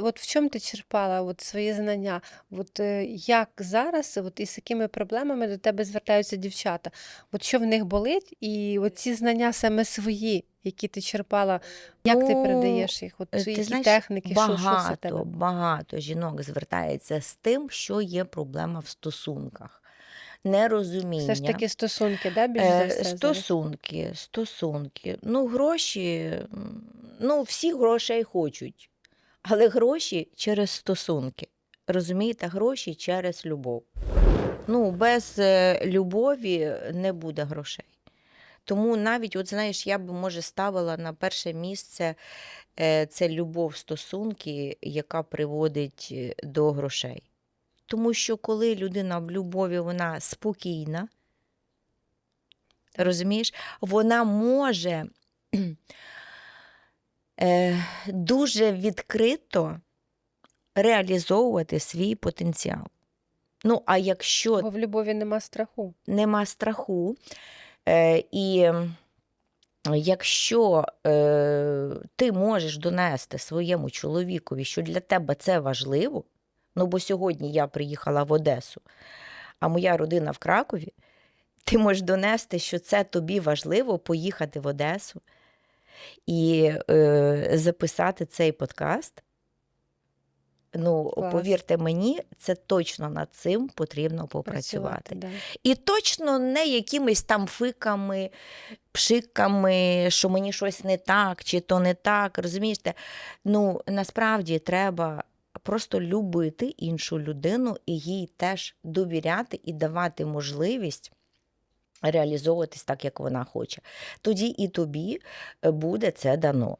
От в чому ти черпала от свої знання? От е, як зараз, от із якими проблемами до тебе звертаються дівчата? От що в них болить, і от ці знання саме свої, які ти черпала, як ти Ну, передаєш їх? От е, які знаєш, техніки, що, що тебе? багато, багато жінок звертається з тим, що є проблема в стосунках. Все ж таки стосунки, да, більш за Е, все? Стосунки, стосунки. Ну, гроші, ну, всі грошей хочуть, але гроші через стосунки. Розумієте, гроші через любов. Ну, без е, любові не буде грошей. Тому навіть, от знаєш, я б може ставила на перше місце е, це любов стосунки, яка приводить е, до грошей. Тому що коли людина в любові, вона спокійна, розумієш, вона може дуже відкрито реалізовувати свій потенціал. Ну, а якщо Бо в любові нема страху. нема страху, е, і якщо е, ти можеш донести своєму чоловікові, що для тебе це важливо, ну бо сьогодні я приїхала в Одесу, а моя родина в Кракові, ти можеш донести, що це тобі важливо поїхати в Одесу і е, записати цей подкаст. Ну, Клас. повірте мені, це точно над цим потрібно попрацювати. да. І точно не якимись там фиками, пшиками, що мені щось не так, чи то не так. Розумієте? Ну, насправді треба просто любити іншу людину і їй теж довіряти і давати можливість. Реалізовуватись так, як вона хоче. Тоді і тобі е, буде це дано.